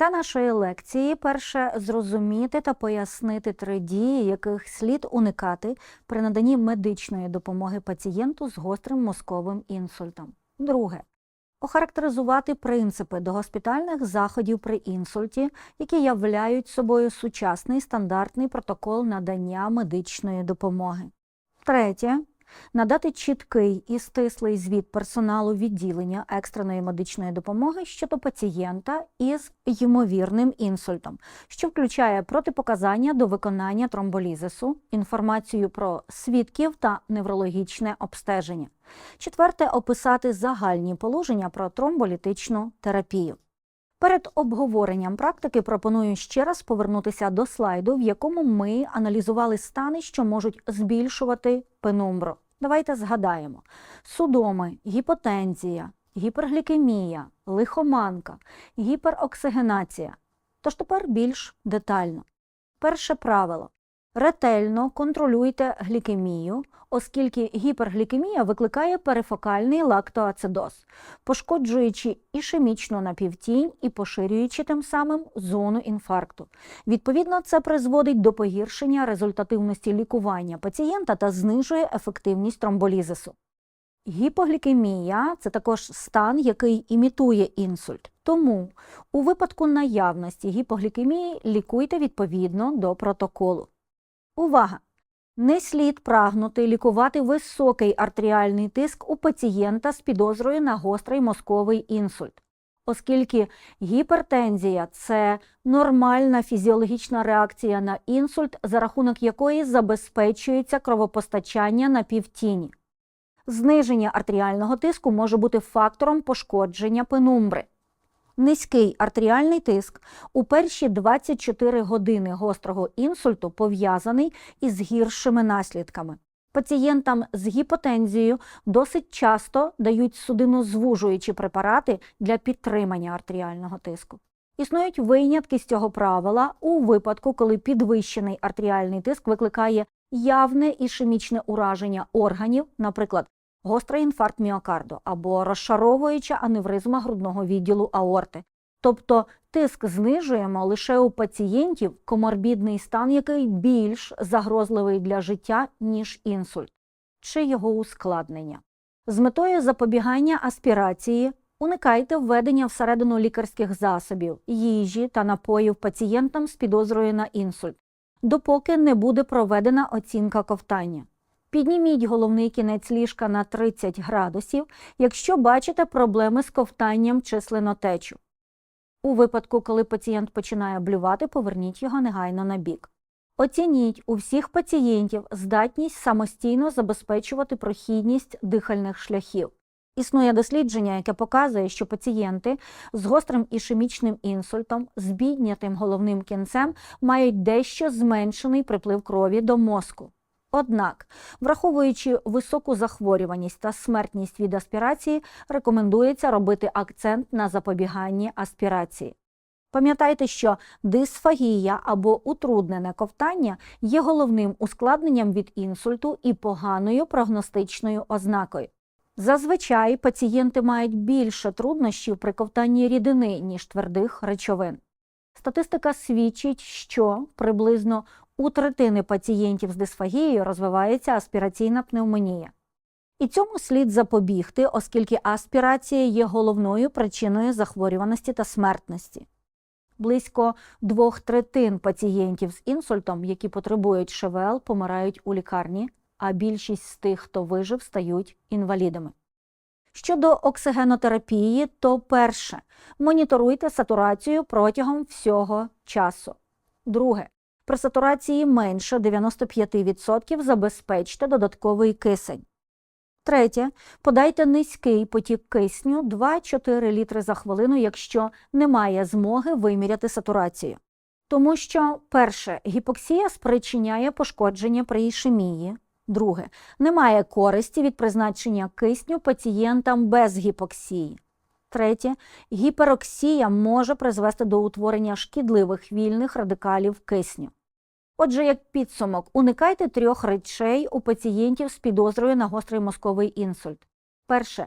Мета нашої лекції перше зрозуміти та пояснити три дії, яких слід уникати при наданні медичної допомоги пацієнту з гострим мозковим інсультом. Друге охарактеризувати принципи догоспітальних заходів при інсульті, які являють собою сучасний стандартний протокол надання медичної допомоги. Третє надати чіткий і стислий звіт персоналу відділення екстреної медичної допомоги щодо пацієнта із ймовірним інсультом, що включає протипоказання до виконання тромболізису, інформацію про свідків та неврологічне обстеження. Четверте описати загальні положення про тромболітичну терапію. Перед обговоренням практики пропоную ще раз повернутися до слайду, в якому ми аналізували стани, що можуть збільшувати пенумбру. Давайте згадаємо: судоми, гіпотензія, гіперглікемія, лихоманка, гіпероксигенація. Тож тепер більш детально. Перше правило. Ретельно контролюйте глікемію, оскільки гіперглікемія викликає перифокальний лактоацидоз, пошкоджуючи ішемічну напівтінь і поширюючи тим самим зону інфаркту. Відповідно, це призводить до погіршення результативності лікування пацієнта та знижує ефективність тромболізису. Гіпоглікемія це також стан, який імітує інсульт. Тому у випадку наявності гіпоглікемії лікуйте відповідно до протоколу. Увага! Не слід прагнути лікувати високий артеріальний тиск у пацієнта з підозрою на гострий мозковий інсульт, оскільки гіпертензія це нормальна фізіологічна реакція на інсульт, за рахунок якої забезпечується кровопостачання на півтіні. Зниження артеріального тиску може бути фактором пошкодження пенумбри. Низький артеріальний тиск у перші 24 години гострого інсульту пов'язаний із гіршими наслідками. Пацієнтам з гіпотензією досить часто дають судинозвужуючі препарати для підтримання артеріального тиску. Існують винятки з цього правила у випадку, коли підвищений артеріальний тиск викликає явне ішемічне ураження органів, наприклад, гострий інфаркт міокарду або розшаровуюча аневризма грудного відділу аорти. Тобто тиск знижуємо лише у пацієнтів, коморбідний стан, який більш загрозливий для життя, ніж інсульт, чи його ускладнення. З метою запобігання аспірації уникайте введення всередину лікарських засобів, їжі та напоїв пацієнтам з підозрою на інсульт, допоки не буде проведена оцінка ковтання. Підніміть головний кінець ліжка на 30 градусів, якщо бачите проблеми з ковтанням чи слинотечу. У випадку, коли пацієнт починає блювати, поверніть його негайно на бік. Оцініть у всіх пацієнтів здатність самостійно забезпечувати прохідність дихальних шляхів. Існує дослідження, яке показує, що пацієнти з гострим ішемічним інсультом, з біднятим головним кінцем мають дещо зменшений приплив крові до мозку. Однак, враховуючи високу захворюваність та смертність від аспірації, рекомендується робити акцент на запобіганні аспірації. Пам'ятайте, що дисфагія або утруднене ковтання є головним ускладненням від інсульту і поганою прогностичною ознакою. Зазвичай пацієнти мають більше труднощів при ковтанні рідини, ніж твердих речовин. Статистика свідчить, що приблизно у третини пацієнтів з дисфагією розвивається аспіраційна пневмонія. І цьому слід запобігти, оскільки аспірація є головною причиною захворюваності та смертності. Близько двох третин пацієнтів з інсультом, які потребують ШВЛ, помирають у лікарні, а більшість з тих, хто вижив, стають інвалідами. Щодо оксигенотерапії, то перше моніторуйте сатурацію протягом всього часу. Друге, при сатурації менше 95% забезпечте додатковий кисень. Третє, подайте низький потік кисню 2-4 літри за хвилину, якщо немає змоги виміряти сатурацію. Тому що, перше, гіпоксія спричиняє пошкодження при ішемії. Друге, немає користі від призначення кисню пацієнтам без гіпоксії. Третє, гіпероксія може призвести до утворення шкідливих вільних радикалів кисню. Отже, як підсумок, уникайте трьох речей у пацієнтів з підозрою на гострий мозковий інсульт. Перше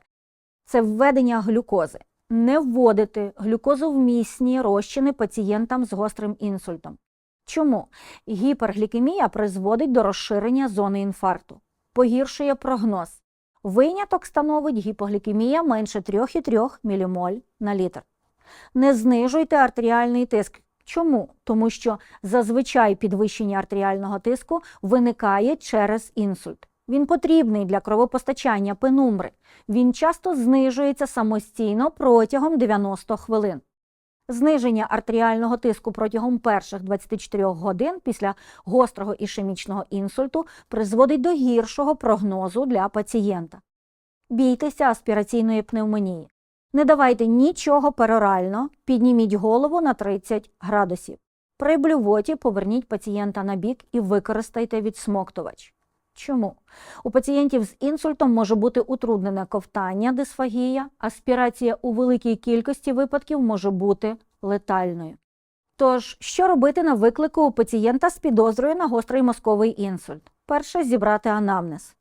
це введення глюкози. не вводити глюкозовмісні розчини пацієнтам з гострим інсультом. Чому? Гіперглікемія призводить до розширення зони інфаркту, погіршує прогноз. Виняток становить гіпоглікемія менше 3,3 ммоль на літр. Не знижуйте артеріальний тиск. Чому? Тому що зазвичай підвищення артеріального тиску виникає через інсульт. Він потрібний для кровопостачання пенумбри. Він часто знижується самостійно протягом 90 хвилин. Зниження артеріального тиску протягом перших 24 годин після гострого ішемічного інсульту призводить до гіршого прогнозу для пацієнта. Бійтеся аспіраційної пневмонії. Не давайте нічого перорально, підніміть голову на 30 градусів. При блювоті поверніть пацієнта на бік і використайте відсмоктувач. Чому? У пацієнтів з інсультом може бути утруднене ковтання, дисфагія, аспірація у великій кількості випадків може бути летальною. Тож, що робити на виклику у пацієнта з підозрою на гострий мозковий інсульт? Перше зібрати анамнез.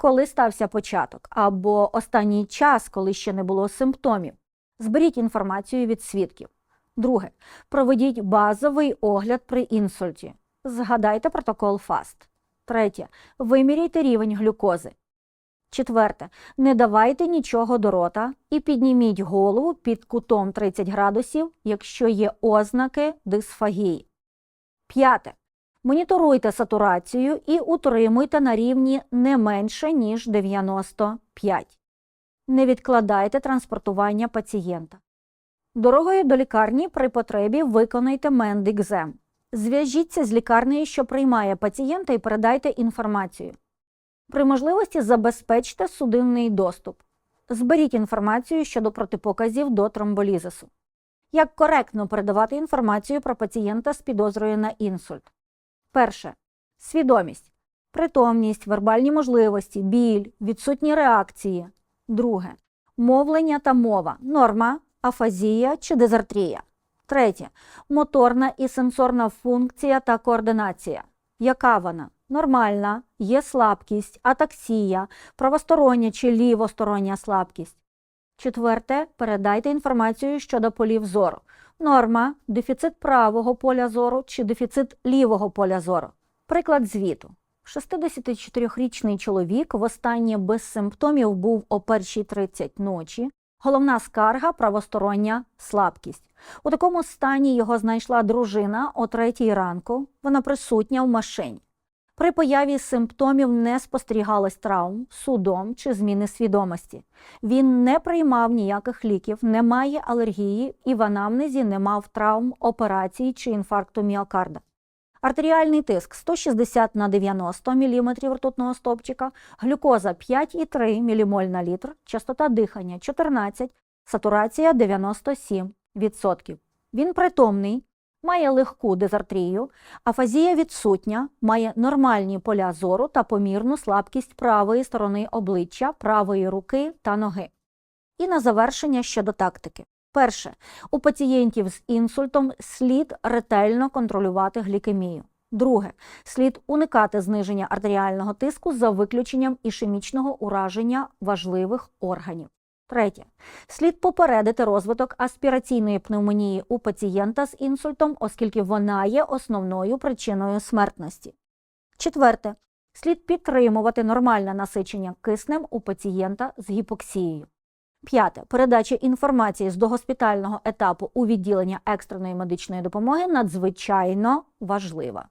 Коли стався початок, або останній час, коли ще не було симптомів. Зберіть інформацію від свідків. Друге. Проведіть базовий огляд при інсульті. Згадайте протокол ФАСТ. Третє. Виміряйте рівень глюкози. Четверте. Не давайте нічого до рота і підніміть голову під кутом 30 градусів, якщо є ознаки дисфагії. П'яте. Моніторуйте сатурацію і утримуйте на рівні не менше, ніж 95. Не відкладайте транспортування пацієнта. Дорогою до лікарні при потребі виконайте мендикзем. Зв'яжіться з лікарнею, що приймає пацієнта, і передайте інформацію. При можливості забезпечте судинний доступ. Зберіть інформацію щодо протипоказів до тромболізису. Як коректно передавати інформацію про пацієнта з підозрою на інсульт? Перше. Свідомість. Притомність, вербальні можливості, біль, відсутні реакції. Друге. Мовлення та мова. Норма, афазія чи дезартрія. Третє. Моторна і сенсорна функція та координація. Яка вона? Нормальна, є слабкість, атаксія, правостороння чи лівостороння слабкість. Четверте. Передайте інформацію щодо полів зору. Норма, дефіцит правого поля зору чи дефіцит лівого поля зору. Приклад звіту. 64-річний чоловік востаннє без симптомів був о 1.30 ночі. Головна скарга правостороння слабкість. У такому стані його знайшла дружина о 3 ранку. Вона присутня в машині. При появі симптомів не спостерігалось травм, судом чи зміни свідомості. Він не приймав ніяких ліків, не має алергії і в анамнезі не мав травм, операцій чи інфаркту міокарда. Артеріальний тиск 160 на 90 мм ртутного стопчика, глюкоза 5,3 ммоль на літр, частота дихання 14, сатурація 97%. Він притомний, має легку дезартрію, афазія відсутня, має нормальні поля зору та помірну слабкість правої сторони обличчя, правої руки та ноги. І на завершення щодо тактики. Перше, у пацієнтів з інсультом слід ретельно контролювати глікемію. Друге, слід уникати зниження артеріального тиску за виключенням ішемічного ураження важливих органів. Третє. Слід попередити розвиток аспіраційної пневмонії у пацієнта з інсультом, оскільки вона є основною причиною смертності. Четверте. Слід підтримувати нормальне насичення киснем у пацієнта з гіпоксією. П'яте. Передача інформації з догоспітального етапу у відділення екстреної медичної допомоги надзвичайно важлива.